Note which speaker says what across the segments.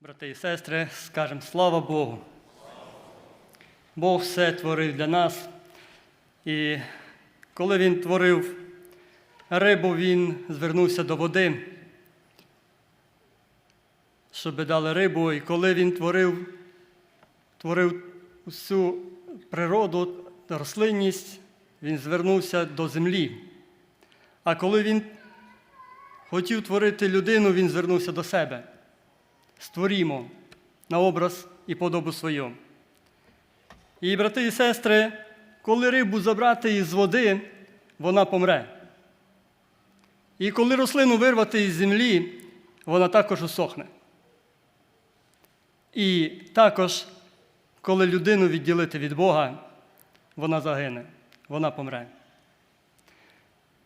Speaker 1: Брати і сестри, скажемо слава Богу. Бог все творив для нас. І коли Він творив рибу, Він звернувся до води, щоб дали рибу. І коли він творив, творив всю природу, рослинність, він звернувся до землі. А коли він хотів творити людину, він звернувся до себе. Створімо на образ і подобу свою. І, брати і сестри, коли рибу забрати із води, вона помре. І коли рослину вирвати із землі, вона також усохне. І також, коли людину відділити від Бога, вона загине, вона помре.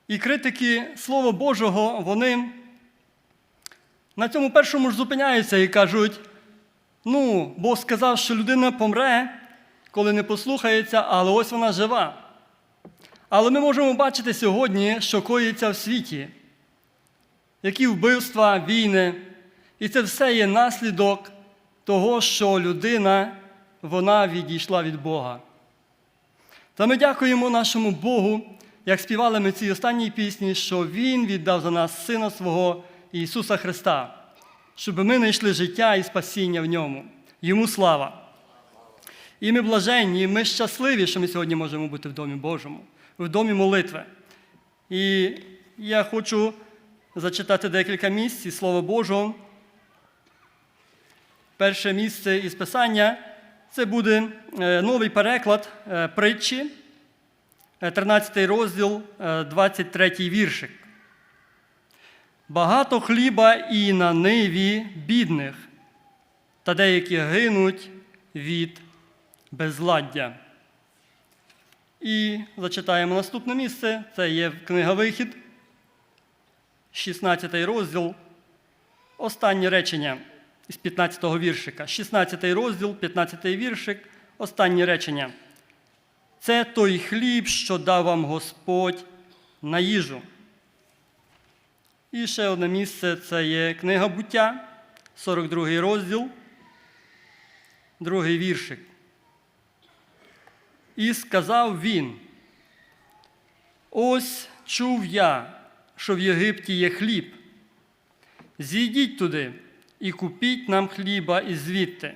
Speaker 1: І критики Слова Божого, вони на цьому першому ж зупиняються і кажуть: ну, Бог сказав, що людина помре, коли не послухається, але ось вона жива. Але ми можемо бачити сьогодні, що коїться в світі, які вбивства, війни, і це все є наслідок того, що людина вона відійшла від Бога. Та ми дякуємо нашому Богу, як співали ми цій останній пісні, що Він віддав за нас Сина свого Ісуса Христа, щоб ми знайшли життя і спасіння в ньому. Йому слава. І ми блаженні, і ми щасливі, що ми сьогодні можемо бути в Домі Божому, в домі молитви. І я хочу зачитати декілька місць із Слова Божого. Перше місце із Писання це буде е, новий переклад е, притчі, е, 13 розділ, е, 23 віршик. Багато хліба і на ниві бідних, та деякі гинуть від безладдя. І зачитаємо наступне місце. Це є книга Вихід, 16 розділ, останнє речення з 15-го віршика. 16 розділ, 15 віршик, останнє речення. Це той хліб, що дав вам Господь на їжу. І ще одне місце це є книга буття, 42 розділ, другий віршик. І сказав він: Ось чув я, що в Єгипті є хліб. Зійдіть туди і купіть нам хліба і звідти,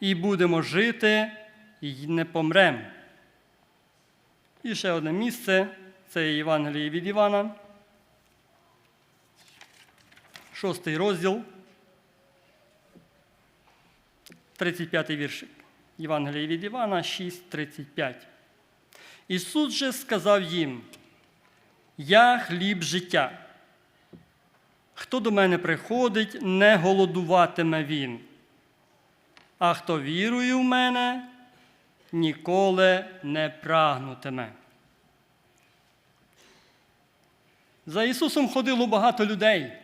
Speaker 1: і будемо жити, і не помрем. І ще одне місце це Євангеліє від Івана, шостий розділ, 35 віршик. Євангеліє від Івана 6,35. Ісус же сказав їм: Я хліб життя. Хто до мене приходить, не голодуватиме він. А хто вірує в мене, ніколи не прагнутиме. За Ісусом ходило багато людей.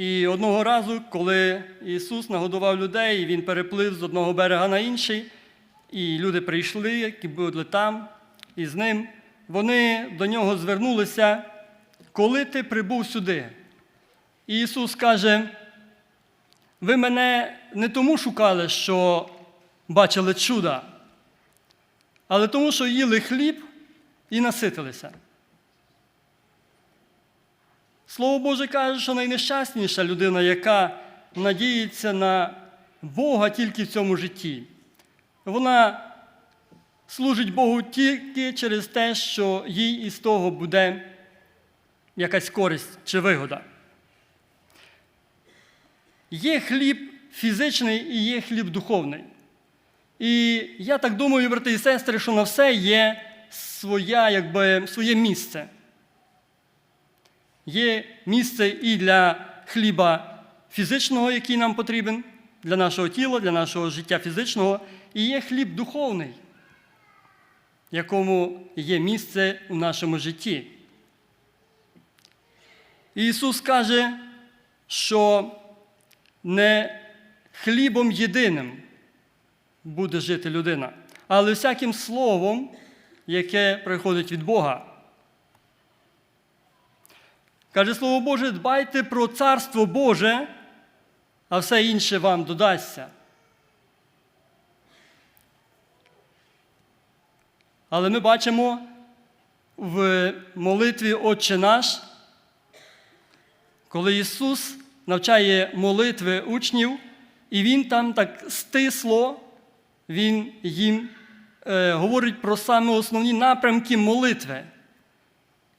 Speaker 1: І одного разу, коли Ісус нагодував людей, Він переплив з одного берега на інший, і люди прийшли, які були там, і з ним, вони до нього звернулися, коли ти прибув сюди. І Ісус каже, ви мене не тому шукали, що бачили чуда, але тому, що їли хліб і наситилися. Слово Боже каже, що найнещасніша людина, яка надіється на Бога тільки в цьому житті. Вона служить Богу тільки через те, що їй із того буде якась користь чи вигода. Є хліб фізичний і є хліб духовний. І я так думаю, брати і сестри, що на все є своя, якби, своє місце. Є місце і для хліба фізичного, який нам потрібен, для нашого тіла, для нашого життя фізичного, і є хліб духовний, якому є місце у нашому житті. Ісус каже, що не хлібом єдиним буде жити людина, але всяким словом, яке приходить від Бога. Каже Слово Боже, дбайте про Царство Боже а все інше вам додасться. Але ми бачимо в молитві Отче наш, коли Ісус навчає молитви учнів, і Він там так стисло, Він їм е, говорить про саме основні напрямки молитви.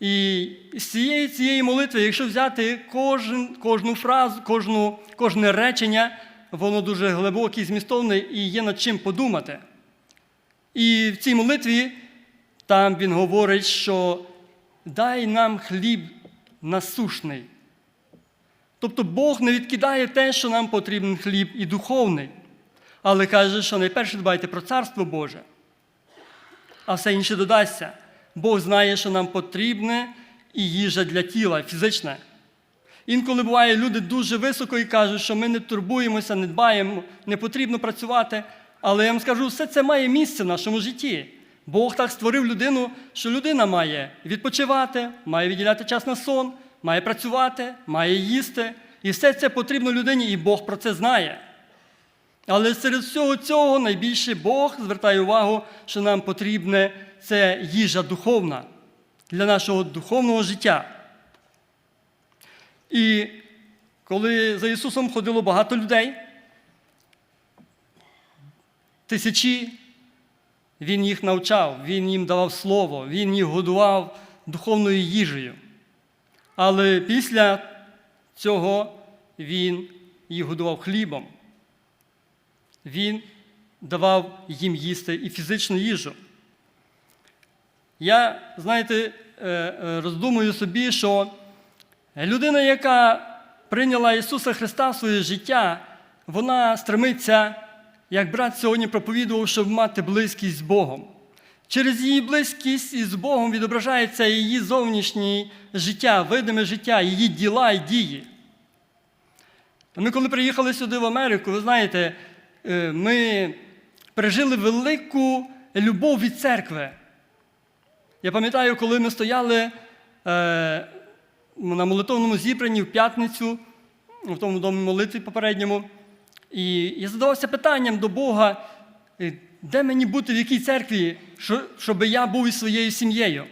Speaker 1: І з цієї цієї молитви, якщо взяти кожен, кожну фразу, кожну, кожне речення, воно дуже глибоке і змістовне і є над чим подумати. І в цій молитві там він говорить, що дай нам хліб насушний. Тобто Бог не відкидає те, що нам потрібен хліб і духовний, але каже, що найперше дбайте про Царство Боже, а все інше додасться. Бог знає, що нам потрібне і їжа для тіла, фізична. Інколи буває, люди дуже високо і кажуть, що ми не турбуємося, не дбаємо, не потрібно працювати. Але я вам скажу, все це має місце в нашому житті. Бог так створив людину, що людина має відпочивати, має виділяти час на сон, має працювати, має їсти. І все це потрібно людині, і Бог про це знає. Але серед всього цього найбільше Бог звертає увагу, що нам потрібне це їжа духовна для нашого духовного життя. І коли за Ісусом ходило багато людей, тисячі, Він їх навчав, Він їм давав слово, Він їх годував духовною їжею. Але після цього Він їх годував хлібом. Він давав їм їсти і фізичну їжу. Я, знаєте, е, е, роздумую собі, що людина, яка прийняла Ісуса Христа в своє життя, вона стремиться, як брат сьогодні проповідував, щоб мати близькість з Богом. Через її близькість із Богом відображається її зовнішнє життя, видиме життя, її діла і дії. Ми, коли приїхали сюди в Америку, ви знаєте, е, ми пережили велику любов від церкви. Я пам'ятаю, коли ми стояли е, на молитовному зібранні в п'ятницю, в тому домі молитві попередньому, і я задавався питанням до Бога, е, де мені бути, в якій церкві, щоб я був із своєю сім'єю.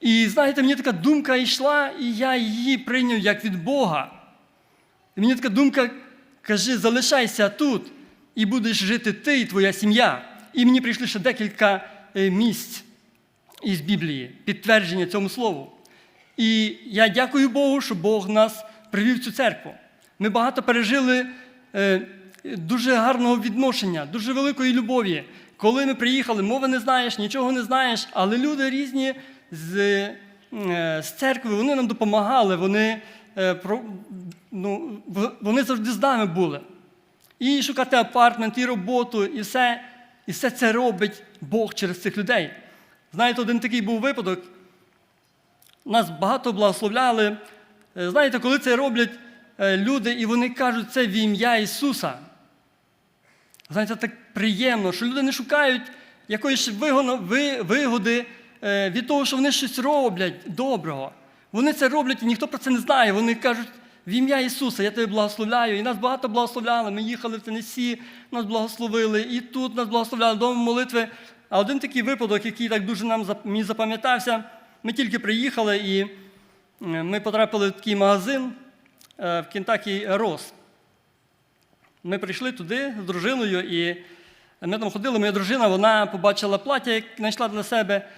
Speaker 1: І знаєте, мені така думка йшла, і я її прийняв як від Бога. І мені така думка каже, залишайся тут, і будеш жити ти і твоя сім'я. І мені прийшли ще декілька е, місць із Біблії, підтвердження цьому слову. І я дякую Богу, що Бог нас привів в цю церкву. Ми багато пережили е, дуже гарного відношення, дуже великої любові. Коли ми приїхали, мови не знаєш, нічого не знаєш, але люди різні з, е, з церкви вони нам допомагали, вони, е, ну, вони завжди з нами були. І шукати апартмент, і роботу, і все. І все це робить Бог через цих людей. Знаєте, один такий був випадок. Нас багато благословляли. Е, Знаєте, коли це роблять е, люди, і вони кажуть це в ім'я Ісуса. Знаєте, так приємно, що люди не шукають якоїсь вигоди е, від того, що вони щось роблять доброго. Вони це роблять, і ніхто про це не знає. Вони кажуть, в ім'я Ісуса, я тебе благословляю. І нас багато благословляли. Ми їхали в Тенесі, нас благословили, і тут нас благословляли вдома молитви. А один такий випадок, який так дуже нам мені запам'ятався, ми тільки приїхали і е, ми потрапили в такий магазин е, в Кентакі Рос. Ми прийшли туди з дружиною, і ми там ходили, моя дружина вона побачила плаття, яке знайшла для себе.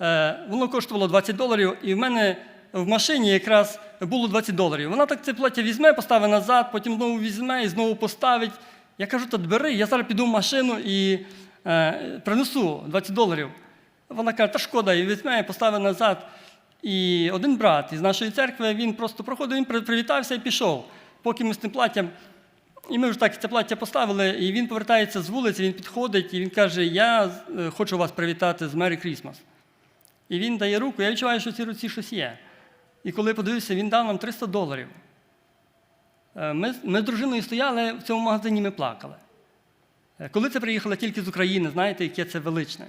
Speaker 1: Е, Воно коштувало 20 доларів, і в мене в машині якраз було 20 доларів. Вона так це плаття візьме, поставить назад, потім знову візьме і знову поставить. Я кажу, та бери, я зараз піду в машину і е, принесу 20 доларів. Вона каже, та шкода, і візьме, і поставить назад. І один брат із нашої церкви, він просто проходив, він привітався і пішов. Поки ми з тим платтям і ми вже так це плаття поставили, і він повертається з вулиці, він підходить і він каже: Я е, хочу вас привітати з Мері Крісмас. І він дає руку, я відчуваю, що в цій руці щось є. І коли подивився, він дав нам 300 доларів. Е, Ми, ми з дружиною стояли в цьому магазині, ми плакали. Е, Коли це приїхало тільки з України, знаєте, яке це величне.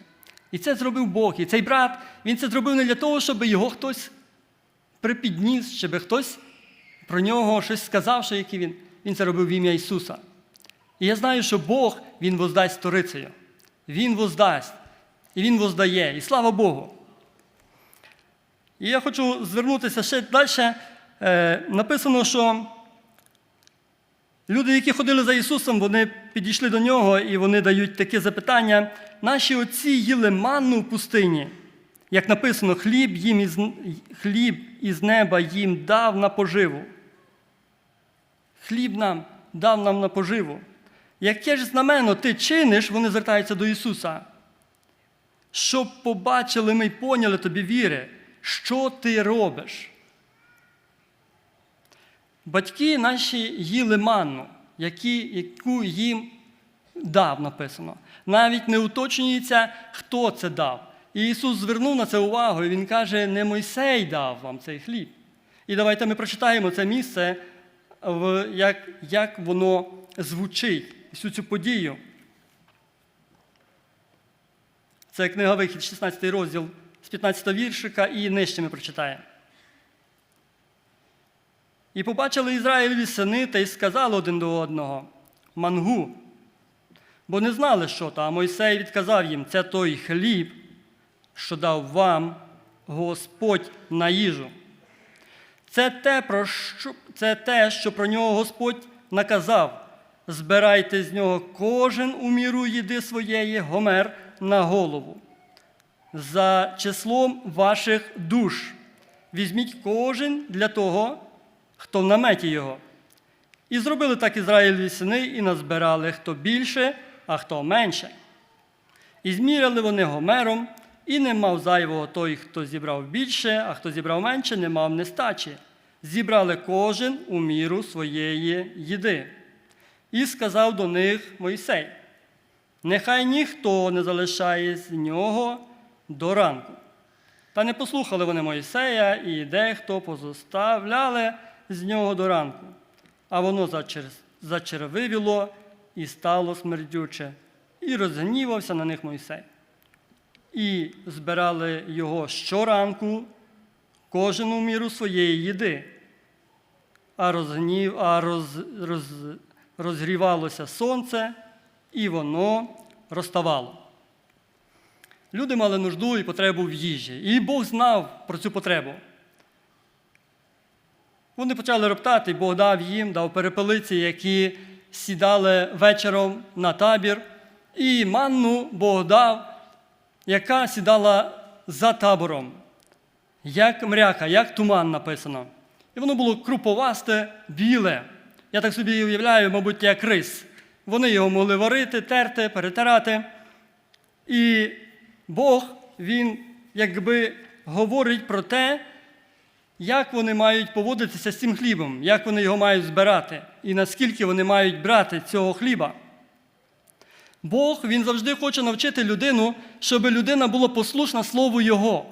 Speaker 1: І це зробив Бог. І цей брат, він це зробив не для того, щоб його хтось припідніс, щоб хтось про нього щось сказав, що який він. Він це робив в ім'я Ісуса. І я знаю, що Бог Він воздасть сторицею. Він воздасть. І Він воздає. І слава Богу. І я хочу звернутися ще далі. Е, написано, що люди, які ходили за Ісусом, вони підійшли до нього і вони дають таке запитання. Наші отці їли манну в пустині. Як написано, хліб, їм із, хліб із неба їм дав на поживу. Хліб нам дав нам на поживу. Яке ж знамено ти чиниш, вони звертаються до Ісуса. Щоб побачили ми й поняли тобі віри, що ти робиш. Батьки наші їли манну, які, яку їм дав написано. Навіть не уточнюється, хто це дав. І Ісус звернув на це увагу, і Він каже, не Мойсей дав вам цей хліб. І давайте ми прочитаємо це місце, як, як воно звучить, всю цю подію. Це книга Вихід, 16 розділ з 15 віршика, і нижче ми прочитаємо. І побачили Ізраїлеві сини та й сказали один до одного мангу, бо не знали, що то, а Мойсей відказав їм, це той хліб, що дав вам Господь на їжу. Це те, про що, це те, що про нього Господь наказав. Збирайте з нього кожен у міру їди своєї гомер на голову. За числом ваших душ. Візьміть кожен для того, хто в наметі його. І зробили так Ізраїлеві сини, і назбирали хто більше, а хто менше. І зміряли вони гомером, і не мав зайвого той, хто зібрав більше, а хто зібрав менше, не мав нестачі. Зібрали кожен у міру своєї їди. І сказав до них Мойсей: Нехай ніхто не залишає з нього до ранку. Та не послухали вони Мойсея, і дехто позоставляли з нього до ранку. А воно зачер- зачервивіло і стало смердюче, і розгнівався на них Мойсей. І збирали його щоранку, кожен міру своєї їди. А, розгнів, а роз, роз, розгрівалося сонце, і воно розставало. Люди мали нужду і потребу в їжі. І Бог знав про цю потребу. Вони почали роптати, Бог дав їм, дав перепелиці, які сідали вечором на табір, і манну Бог дав, яка сідала за табором, як мряка, як туман написано. І воно було круповасте, біле. Я так собі уявляю, мабуть, як рис. Вони його могли варити, терти, перетирати. І Бог, Він якби говорить про те, як вони мають поводитися з цим хлібом, як вони його мають збирати, і наскільки вони мають брати цього хліба. Бог Він завжди хоче навчити людину, щоб людина була послушна Слову Його.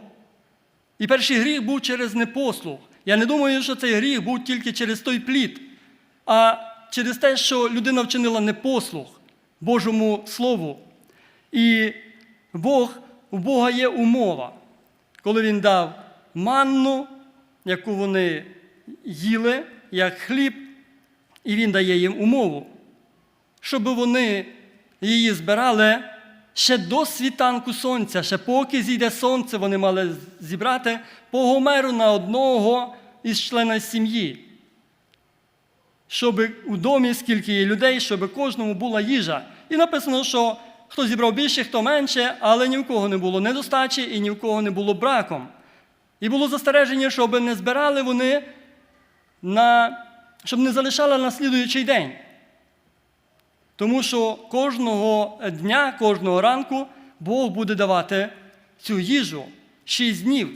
Speaker 1: І перший гріх був через непослух. Я не думаю, що цей гріх був тільки через той плід, а через те, що людина вчинила непослух Божому Слову. І Бог, у Бога є умова, коли Він дав манну, яку вони їли, як хліб, і Він дає їм умову, щоб вони її збирали ще до світанку сонця, ще поки зійде сонце, вони мали зібрати по гомеру на одного із членів сім'ї. Щоб у домі, скільки є людей, щоб кожному була їжа. І написано, що хто зібрав більше, хто менше, але ні в кого не було недостачі і ні в кого не було браком. І було застереження, щоб не збирали вони, на, щоб не залишали на слідуючий день. Тому що кожного дня, кожного ранку Бог буде давати цю їжу шість днів.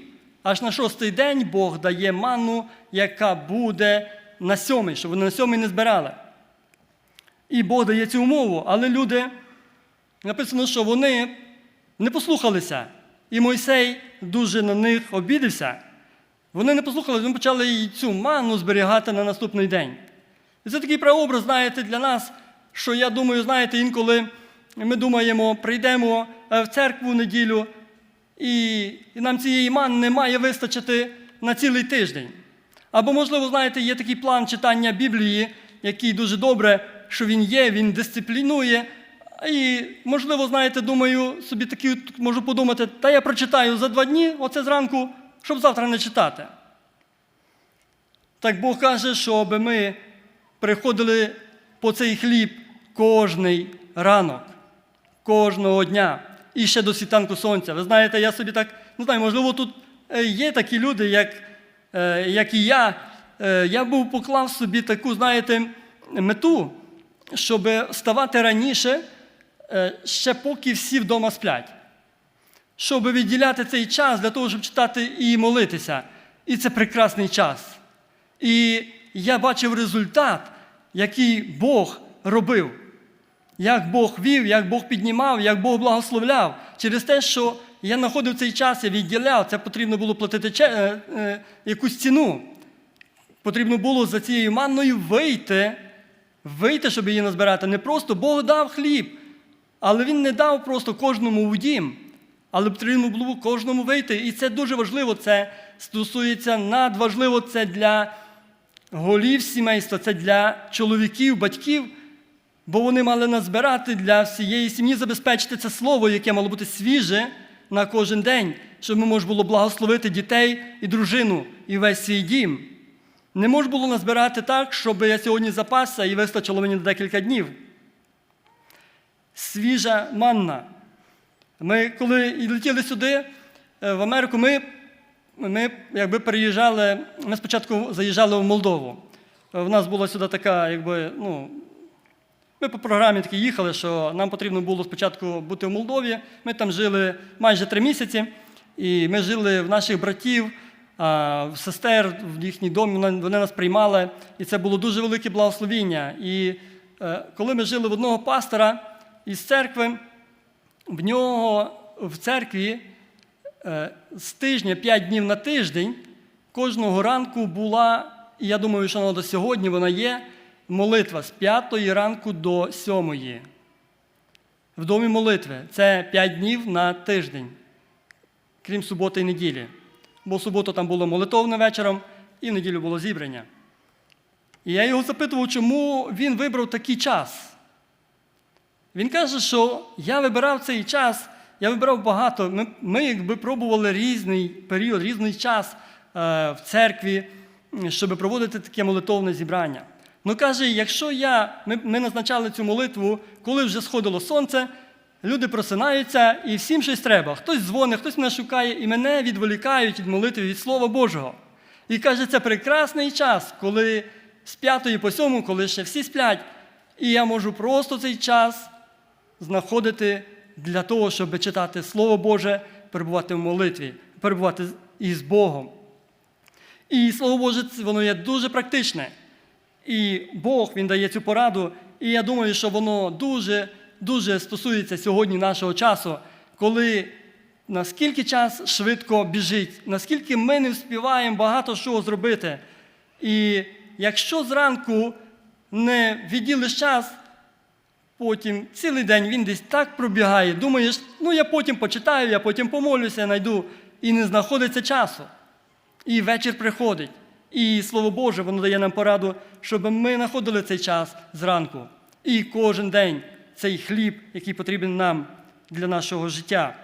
Speaker 1: Аж на шостий день Бог дає манну, яка буде на сьомий, щоб вони на сьомий не збирали. І Бог дає цю умову, але люди, написано, що вони не послухалися. І Мойсей дуже на них обідився. Вони не послухали, вони почали і цю манну зберігати на наступний день. І це такий прообраз, знаєте, для нас, що я думаю, знаєте, інколи ми думаємо, прийдемо е, в церкву неділю, і, нам цієї манни не має вистачити на цілий тиждень. Або, можливо, знаєте, є такий план читання Біблії, який дуже добре, що він є, він дисциплінує. І, можливо, знаєте, думаю, собі такі можу подумати, та я прочитаю за два дні, оце зранку, щоб завтра не читати. Так Бог каже, щоб ми приходили по цей хліб кожний ранок, кожного дня і ще до світанку сонця. Ви знаєте, я собі так не знаю, можливо, тут е, є такі люди, як, е, як і я. Е, Я був поклав собі таку, знаєте, мету, щоб вставати раніше, ще поки всі вдома сплять. Щоб відділяти цей час для того, щоб читати і молитися. І це прекрасний час. І я бачив результат, який Бог робив. Як Бог вів, як Бог піднімав, як Бог благословляв. Через те, що я знаходив цей час, я відділяв, це потрібно було платити е, е, якусь ціну. Потрібно було за цією манною вийти, вийти, щоб її назбирати. Не просто Бог дав хліб, але Він не дав просто кожному у дім. Але потрібно було кожному вийти. І це дуже важливо. Це стосується надважливо це для голів сімейства, це для чоловіків, батьків, бо вони мали назбирати для всієї сім'ї, забезпечити це слово, яке мало бути свіже на кожен день, щоб можна було благословити дітей і дружину і весь свій дім. Не можна було назбирати так, щоб я сьогодні запасся і вистачило мені на декілька днів. Свіжа манна. Ми, коли летіли сюди, е, в Америку, ми, ми якби переїжджали, ми спочатку заїжджали в Молдову. Е, В нас була сюди така, якби, ну, ми по програмі таки їхали, що нам потрібно було спочатку бути в Молдові. Ми там жили майже три місяці, і ми жили в наших братів, в сестер, в їхній домі, вони нас приймали, і це було дуже велике благословіння. І е, коли ми жили в одного пастора із церкви, в нього в церкві е, з тижня, 5 днів на тиждень, кожного ранку була, і я думаю, що вона до сьогодні вона є, молитва з 5 ранку до 7. В домі молитви. Це 5 днів на тиждень, крім суботи і неділі. Бо в суботу там було молитовне вечором, і в неділю було зібрання. І я його запитував, чому він вибрав такий час. Він каже, що я вибирав цей час, я вибирав багато. Ми, ми якби пробували різний період, різний час е, в церкві, щоб проводити таке молитовне зібрання. Ну каже, якщо я, ми, ми назначали цю молитву, коли вже сходило сонце, люди просинаються і всім щось треба. Хтось дзвонить, хтось мене шукає, і мене відволікають від молитви від Слова Божого. І каже, це прекрасний час, коли з п'ятої по сьому, коли ще всі сплять, і я можу просто цей час знаходити для того, щоб читати Слово Боже, перебувати в молитві, перебувати із Богом. І Слово Боже, воно є дуже практичне. І Бог Він дає цю пораду. І я думаю, що воно дуже, дуже стосується сьогодні нашого часу, коли наскільки час швидко біжить, наскільки ми не вспіваємо багато що зробити. І якщо зранку не відділиш час, потім цілий день він десь так пробігає, думаєш, ну я потім почитаю, я потім помолюся, знайду, і не знаходиться часу. І вечір приходить. І Слово Боже, воно дає нам пораду, щоб ми знаходили цей час зранку. І кожен день цей хліб, який потрібен нам для нашого життя.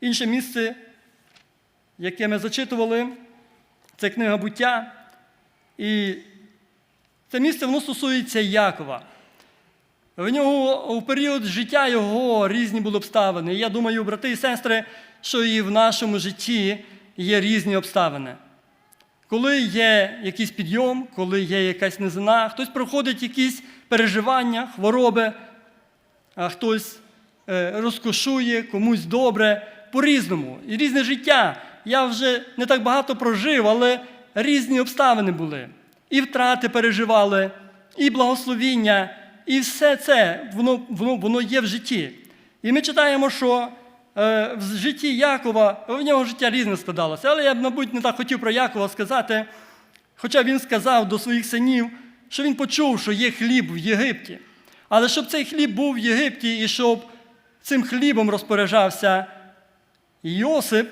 Speaker 1: Інше місце, яке ми зачитували, це книга буття. І це місце воно стосується Якова. В нього у період життя його різні були обставини. І Я думаю, брати і сестри, що і в нашому житті є різні обставини. Коли є якийсь підйом, коли є якась низина, хтось проходить якісь переживання, хвороби, а хтось е, розкошує, комусь добре, по-різному. І різне життя. Я вже не так багато прожив, але різні обставини були. І втрати переживали, і благословіння, і все це воно, воно, воно є в житті. І ми читаємо, що е, в житті Якова, в нього життя різне складалося. Але я б, мабуть, не так хотів про Якова сказати. Хоча він сказав до своїх синів, що він почув, що є хліб в Єгипті. Але щоб цей хліб був в Єгипті і щоб цим хлібом розпоряджався Йосип,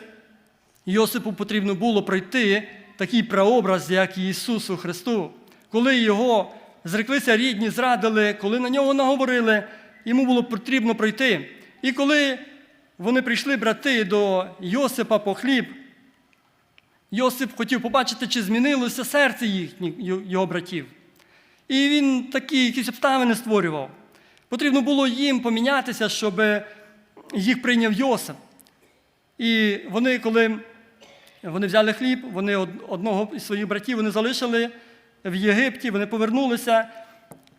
Speaker 1: Йосипу потрібно було пройти такий прообраз, як Ісусу Христу. Коли його зреклися рідні, зрадили, коли на нього наговорили, йому було потрібно пройти. І коли вони прийшли брати до Йосипа по хліб, Йосип хотів побачити, чи змінилося серце їхніх, його братів. І він такі якісь обставини створював. Потрібно було їм помінятися, щоб їх прийняв Йосип. І вони, коли вони взяли хліб, вони одного із своїх братів вони залишили в Єгипті, вони повернулися.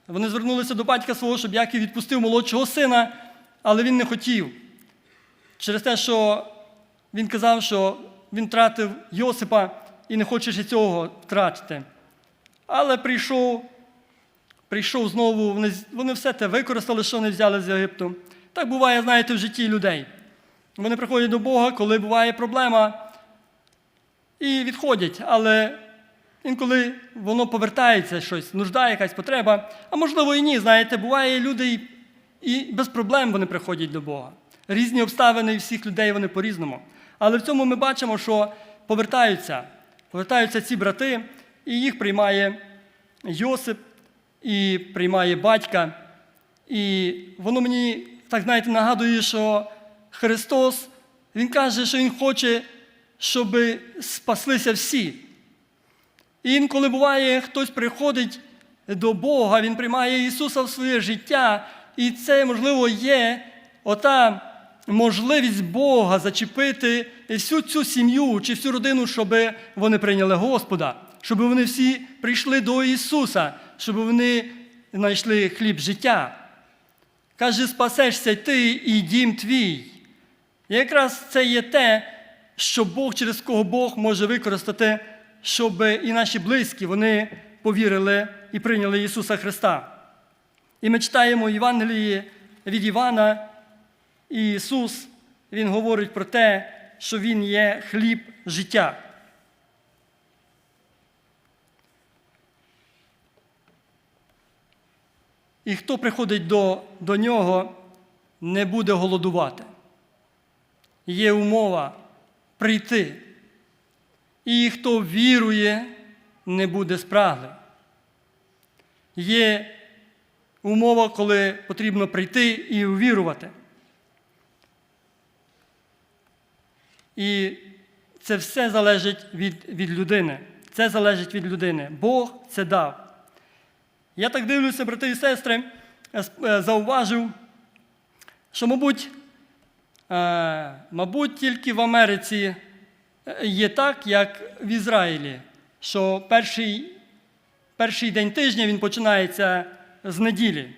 Speaker 1: Вони звернулися до батька свого, щоб Яків відпустив молодшого сина, але він не хотів. Через те, що він казав, що він втратив Йосипа і не хоче ще цього втратити. Але прийшов, прийшов знову, вони, вони все те використали, що вони взяли з Єгипту. Так буває, знаєте, в житті людей. Вони приходять до Бога, коли буває проблема, і відходять, але інколи воно повертається щось, нужда, якась потреба, а можливо і ні. Знаєте, буває люди і, без проблем вони приходять до Бога. Різні обставини всіх людей вони по-різному. Але в цьому ми бачимо, що повертаються, повертаються ці брати, і їх приймає Йосип, і приймає батька. І воно мені, так знаєте, нагадує, що Христос, Він каже, що Він хоче, щоб спаслися всі. Інколи буває, хтось приходить до Бога, Він приймає Ісуса в своє життя, і це, можливо, є ота можливість Бога зачепити всю цю сім'ю чи всю родину, щоб вони прийняли Господа, щоб вони всі прийшли до Ісуса, щоб вони знайшли хліб життя. Каже, спасешся ти і дім твій. І якраз це є те, що Бог, через кого Бог може використати, щоб і наші близькі вони повірили і прийняли Ісуса Христа. І ми читаємо Євангелії від Івана, і Ісус Він говорить про те, що Він є хліб життя. І хто приходить до, до нього, не буде голодувати. Є умова прийти. І хто вірує, не буде спраглим. Є умова, коли потрібно прийти і увірувати. І це все залежить від, від людини. Це залежить від людини. Бог це дав. Я так дивлюся, брати і сестри, е, е, зауважив, що, мабуть, е, мабуть, тільки в Америці є так, як в Ізраїлі, що перший, перший день тижня він починається з неділі.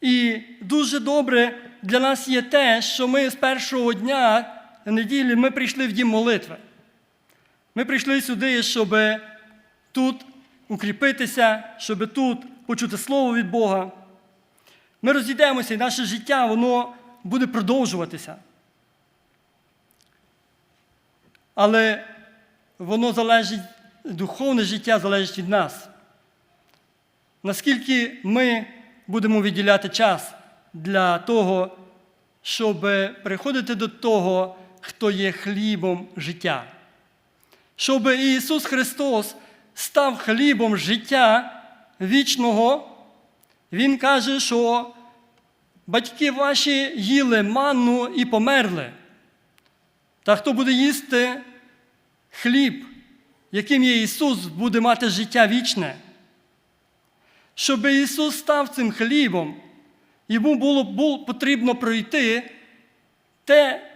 Speaker 1: І дуже добре для нас є те, що ми з першого дня неділі ми прийшли в дім молитви. Ми прийшли сюди, щоб тут укріпитися, щоб тут почути слово від Бога. Ми розійдемося, і наше життя воно буде продовжуватися. Але воно залежить, духовне життя залежить від нас. Наскільки ми будемо відділяти час для того, щоб приходити до того, хто є хлібом життя. Щоб Ісус Христос став хлібом життя вічного, Він каже, що батьки ваші їли манну і померли. Та хто буде їсти хліб, яким є Ісус, буде мати життя вічне. Щоб Ісус став цим хлібом, йому було, було потрібно пройти те,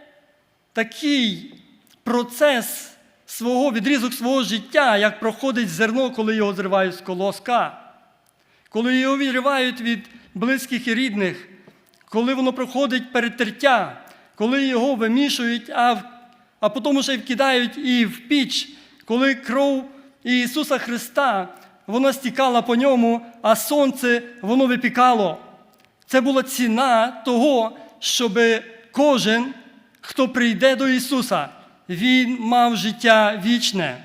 Speaker 1: такий процес свого відрізок свого життя, як проходить зерно, коли його зривають з колоска, коли його відривають від близьких і рідних, коли воно проходить перетертя, коли його вимішують, а, в- а потім ще вкидають і в піч, коли кров Ісуса Христа вона стікала по ньому, а сонце воно випікало. Це була ціна того, щоб кожен, хто прийде до Ісуса, він мав життя вічне.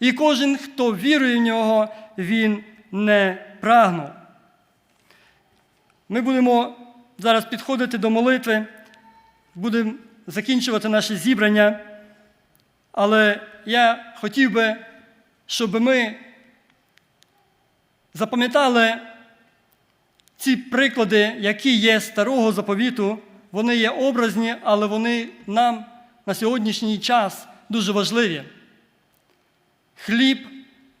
Speaker 1: І кожен, хто вірує в нього, він не прагнув. Ми будемо зараз підходити до молитви, будемо закінчувати наше зібрання. Але я хотів би, щоб ми запам'ятали ці приклади, які є старого заповіту, вони є образні, але вони нам на сьогоднішній час дуже важливі. Хліб,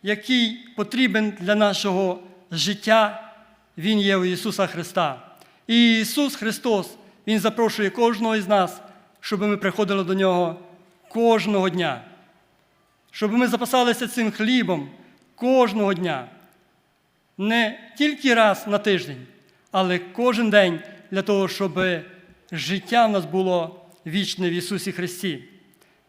Speaker 1: який потрібен для нашого життя, Він є у Ісуса Христа. І Ісус Христос, Він запрошує кожного із нас, щоб ми приходили до Нього кожного дня, щоб ми запасалися цим хлібом кожного дня. Не тільки раз на тиждень, але кожен день для того, щоб життя в нас було вічне в Ісусі Христі.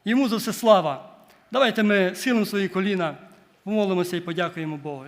Speaker 1: Йому за все слава. Давайте ми схилимо свої коліна, помолимося і подякуємо Богу.